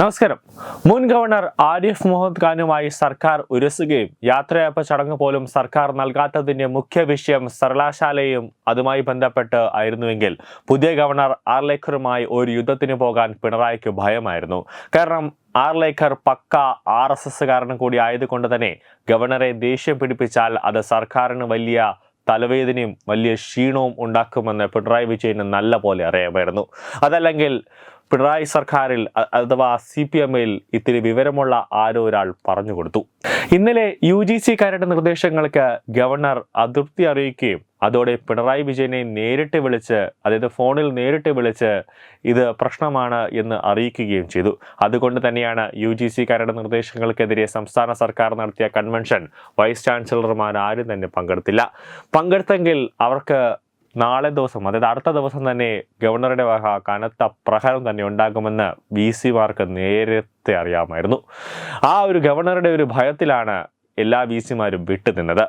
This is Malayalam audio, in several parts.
നമസ്കാരം. മുൻ ഗവർണർ ആരിഫ് മുഹമ്മദ് ഖാനുമായി സർക്കാർ ഉരസുകയും യാത്രയപ്പ് ചടങ്ങ് പോലും സർക്കാർ നൽകാത്തതിന്റെ മുഖ്യ വിഷയം സർവകലാശാലയും അതുമായി ബന്ധപ്പെട്ട് ആയിരുന്നുവെങ്കിൽ പുതിയ ഗവർണർ ആർലേക്കറുമായി ഒരു യുദ്ധത്തിന് പോകാൻ പിണറായിക്ക് ഭയമായിരുന്നു. കാരണം ആർലേക്കർ പക്ക ആർ എസ് കാരണം കൂടി ആയതുകൊണ്ട് തന്നെ ഗവർണറെ ദേഷ്യം പിടിപ്പിച്ചാൽ അത് സർക്കാരിന് വലിയ തലവേദനയും വലിയ ക്ഷീണവും ഉണ്ടാക്കുമെന്ന് പിണറായി വിജയന് നല്ല പോലെ അറിയാമായിരുന്നു. അതല്ലെങ്കിൽ പിണറായി സർക്കാരിൽ അഥവാ സി പി എമ്മിൽ ഇത്തിരി വിവരമുള്ള ആരോ ഒരാൾ പറഞ്ഞു കൊടുത്തു. ഇന്നലെ യു ജി സിക്കാരുടെ നിർദ്ദേശങ്ങൾക്ക് ഗവർണർ അതൃപ്തി അറിയിക്കുകയും അതോടെ പിണറായി വിജയനെ നേരിട്ട് വിളിച്ച് അതായത് ഫോണിൽ നേരിട്ട് വിളിച്ച് ഇത് പ്രശ്നമാണ് എന്ന് അറിയിക്കുകയും ചെയ്തു. അതുകൊണ്ട് തന്നെയാണ് യു ജി സിക്കാരുടെ നിർദ്ദേശങ്ങൾക്കെതിരെ സംസ്ഥാന സർക്കാർ നടത്തിയ കൺവെൻഷൻ വൈസ് ചാൻസലർമാർ ആരും തന്നെ പങ്കെടുത്തില്ല. പങ്കെടുത്തെങ്കിൽ അവർക്ക് നാളെ ദിവസം അതായത് അടുത്ത ദിവസം തന്നെ ഗവർണറുടെ വക കനത്ത പ്രഹരം തന്നെ ഉണ്ടാകുമെന്ന് വി സിമാർക്ക് നേരത്തെ അറിയാമായിരുന്നു. ആ ഒരു ഗവർണറുടെ ഒരു ഭയത്തിലാണ് എല്ലാ വി സിമാരും വിട്ടുനിന്നത്.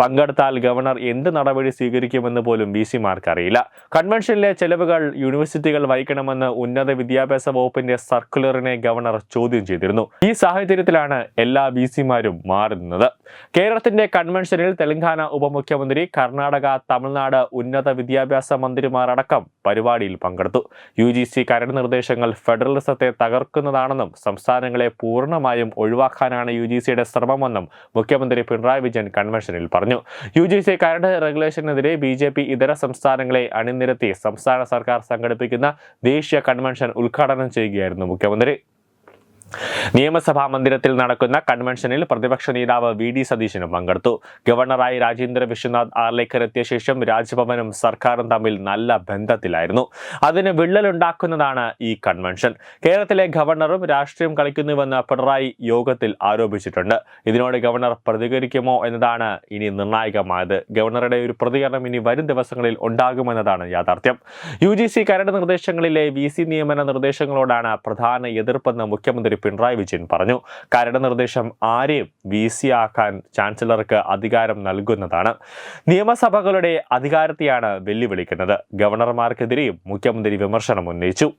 പങ്കെടുത്താൽ ഗവർണർ എന്ത് നടപടി സ്വീകരിക്കുമെന്ന് പോലും വി സിമാർക്ക് അറിയില്ല കൺവെൻഷനിലെ ചെലവുകൾ യൂണിവേഴ്സിറ്റികൾ വഹിക്കണമെന്ന് ഉന്നത വിദ്യാഭ്യാസ വകുപ്പിന്റെ സർക്കുലറിനെ ഗവർണർ ചോദ്യം ചെയ്തിരുന്നു. ഈ സാഹചര്യത്തിലാണ് എല്ലാ വി സിമാരും മാറി നിന്നത് കേരളത്തിന്റെ കൺവെൻഷനിൽ തെലങ്കാന ഉപമുഖ്യമന്ത്രി കർണാടക തമിഴ്നാട് ഉന്നത വിദ്യാഭ്യാസ മന്ത്രിമാരടക്കം പരിപാടിയിൽ പങ്കെടുത്തു. യു ജി സി കരട് നിർദ്ദേശങ്ങൾ ഫെഡറലിസത്തെ തകർക്കുന്നതാണെന്നും സംസ്ഥാനങ്ങളെ പൂർണമായും ഒഴിവാക്കാനാണ് യു ജി സിയുടെ ശ്രമമെന്നും മുഖ്യമന്ത്രി പിണറായി വിജയൻ കൺവെൻഷനിൽ പറഞ്ഞു. യു ജി സി കരട് റെഗുലേഷനെതിരെ ബി ജെ പി ഇതര സംസ്ഥാനങ്ങളെ അണിനിരത്തി സംസ്ഥാന സർക്കാർ സംഘടിപ്പിക്കുന്ന ദേശീയ കൺവെൻഷൻ ഉദ്ഘാടനം ചെയ്യുകയായിരുന്നു മുഖ്യമന്ത്രി. നിയമസഭാ മന്ദിരത്തിൽ നടക്കുന്ന കൺവെൻഷനിൽ പ്രതിപക്ഷ നേതാവ് വി ഡി സതീശനും പങ്കെടുത്തു. ഗവർണറായി രാജേന്ദ്ര വിശ്വനാഥ് ആർലേക്കർ എത്തിയ ശേഷം രാജ്ഭവനും സർക്കാരും തമ്മിൽ നല്ല ബന്ധത്തിലായിരുന്നു. അതിന് വിള്ളലുണ്ടാക്കുന്നതാണ് ഈ കൺവെൻഷൻ. കേരളത്തിലെ ഗവർണറും രാഷ്ട്രീയം കളിക്കുന്നുവെന്ന് പിണറായി യോഗത്തിൽ ആരോപിച്ചിട്ടുണ്ട്. ഇതിനോട് ഗവർണർ പ്രതികരിക്കുമോ എന്നതാണ് ഇനി നിർണായകമായത്. ഗവർണറുടെ ഒരു പ്രതികരണം ഇനി വരും ദിവസങ്ങളിൽ ഉണ്ടാകുമെന്നതാണ് യാഥാർത്ഥ്യം. യു ജി സി കരട് നിർദ്ദേശങ്ങളിലെ വി സി നിയമന നിർദ്ദേശങ്ങളോടാണ് പ്രധാന എതിർപ്പെന്ന് മുഖ്യമന്ത്രി പിണറായി വിജയൻ പറഞ്ഞു. കരട് നിർദ്ദേശം ആരെയും വി സി ആക്കാൻ ചാൻസലർക്ക് അധികാരം നൽകുന്നതാണ്. നിയമസഭകളുടെ അധികാരത്തെയാണ് വെല്ലുവിളിക്കുന്നത്. ഗവർണർമാർക്കെതിരെയും മുഖ്യമന്ത്രി വിമർശനം ഉന്നയിച്ചു.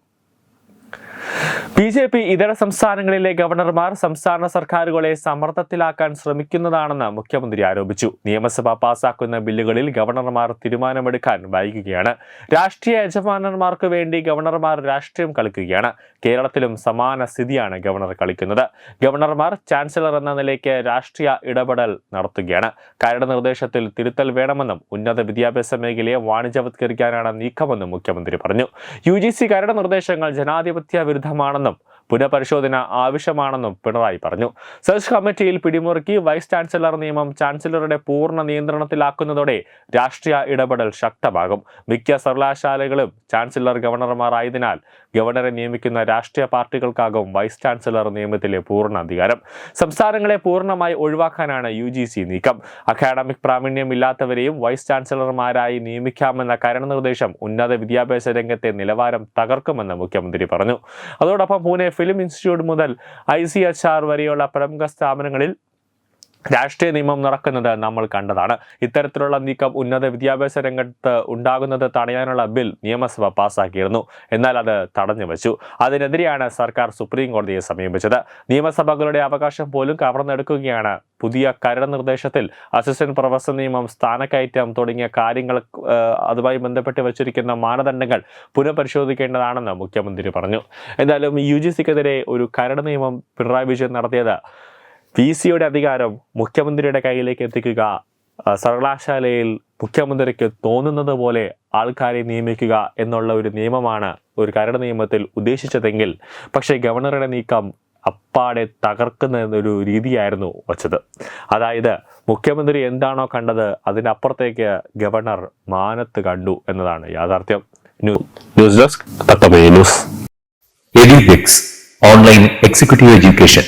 ബി ജെ പി ഇതര സംസ്ഥാനങ്ങളിലെ ഗവർണർമാർ സംസ്ഥാന സർക്കാരുകളെ സമ്മർദ്ദത്തിലാക്കാൻ ശ്രമിക്കുന്നതാണെന്ന് മുഖ്യമന്ത്രി ആരോപിച്ചു. നിയമസഭ പാസാക്കുന്ന ബില്ലുകളിൽ ഗവർണർമാർ തീരുമാനമെടുക്കാൻ വൈകുകയാണ്. രാഷ്ട്രീയ യജമാനന്മാർക്ക് വേണ്ടി ഗവർണർമാർ രാഷ്ട്രീയം കളിക്കുകയാണ്. കേരളത്തിലും സമാന സ്ഥിതിയാണ് ഗവർണർ കളിക്കുന്നത്. ഗവർണർമാർ ചാൻസലർ എന്ന നിലയ്ക്ക് രാഷ്ട്രീയ ഇടപെടൽ നടത്തുകയാണ്. കരട് നിർദ്ദേശത്തിൽ തിരുത്തൽ വേണമെന്നും ഉന്നത വിദ്യാഭ്യാസ മേഖലയെ വാണിജ്യവത്കരിക്കാനാണ് നീക്കമെന്നും മുഖ്യമന്ത്രി പറഞ്ഞു. യു ജി സി കരട് നിർദ്ദേശങ്ങൾ ജനാധിപത്യ വിരുദ്ധമാണെന്നും പുനഃപരിശോധന ആവശ്യമാണെന്നും പിണറായി പറഞ്ഞു. സെർച്ച് കമ്മിറ്റിയിൽ പിടിമുറുക്കി വൈസ് ചാൻസലർ നിയമം ചാൻസലറുടെ പൂർണ നിയന്ത്രണത്തിലാക്കുന്നതോടെ രാഷ്ട്രീയ ഇടപെടൽ ശക്തമാകും. മിക്ക സർവകലാശാലകളും ചാൻസലർ ഗവർണർമാരായതിനാൽ ഗവർണറെ നിയമിക്കുന്ന രാഷ്ട്രീയ പാർട്ടികൾക്കാകും വൈസ് ചാൻസലർ നിയമത്തിലെ പൂർണ അധികാരം. സംസ്ഥാനങ്ങളെ പൂർണമായി ഒഴിവാക്കാനാണ് യു ജി സി നീക്കം. അക്കാഡമിക് പ്രാവീണ്യം ഇല്ലാത്തവരെയും വൈസ് ചാൻസലർമാരായി നിയമിക്കാമെന്ന കരട് നിർദ്ദേശം ഉന്നത വിദ്യാഭ്യാസ രംഗത്തെ നിലവാരം തകർക്കുമെന്ന് മുഖ്യമന്ത്രി പറഞ്ഞു. അതോടൊപ്പം പൂനെ ഫിലിം ഇൻസ്റ്റിറ്റ്യൂട്ട് മുതൽ ഐ സി എച്ച് ആർ വരെയുള്ള പ്രമുഖ സ്ഥാപനങ്ങളിൽ രാഷ്ട്രീയ നിയമം നടക്കുന്നത് നമ്മൾ കണ്ടതാണ്. ഇത്തരത്തിലുള്ള നീക്കം ഉന്നത വിദ്യാഭ്യാസ രംഗത്ത് ഉണ്ടാകുന്നത് തടയാനുള്ള ബിൽ നിയമസഭ പാസാക്കിയിരുന്നു. എന്നാൽ അത് തടഞ്ഞു വച്ചു. അതിനെതിരെയാണ് സർക്കാർ സുപ്രീം കോടതിയെ സമീപിച്ചത്. നിയമസഭകളുടെ അവകാശം പോലും കവർന്നെടുക്കുകയാണ് പുതിയ കരട് നിർദ്ദേശത്തിൽ അസിസ്റ്റന്റ് പ്രൊഫസർ നിയമം സ്ഥാനക്കയറ്റം തുടങ്ങിയ കാര്യങ്ങൾ അതുമായി ബന്ധപ്പെട്ട് വച്ചിരിക്കുന്ന മാനദണ്ഡങ്ങൾ പുനഃപരിശോധിക്കേണ്ടതാണെന്ന് മുഖ്യമന്ത്രി പറഞ്ഞു. എന്തായാലും യു ജി സിക്കെതിരെ ഒരു കരട് നിയമം പിണറായി വിജയൻ നടത്തിയത് വി സിയുടെ അധികാരം മുഖ്യമന്ത്രിയുടെ കയ്യിലേക്ക് എത്തിക്കുക സർവകലാശാലയിൽ മുഖ്യമന്ത്രിക്ക് തോന്നുന്നത് പോലെ ആൾക്കാരെ നിയമിക്കുക എന്നുള്ള ഒരു നിയമമാണ് ഒരു കരട് നിയമത്തിൽ ഉദ്ദേശിച്ചതെങ്കിൽ പക്ഷേ ഗവർണറുടെ നീക്കം അപ്പാടെ തകർക്കുന്ന ഒരു രീതിയായിരുന്നു വച്ചത്. അതായത് മുഖ്യമന്ത്രി എന്താണോ കണ്ടത് അതിനപ്പുറത്തേക്ക് ഗവർണർ മാനത്ത് കണ്ടു എന്നതാണ് യാഥാർത്ഥ്യം. News desk online executive education.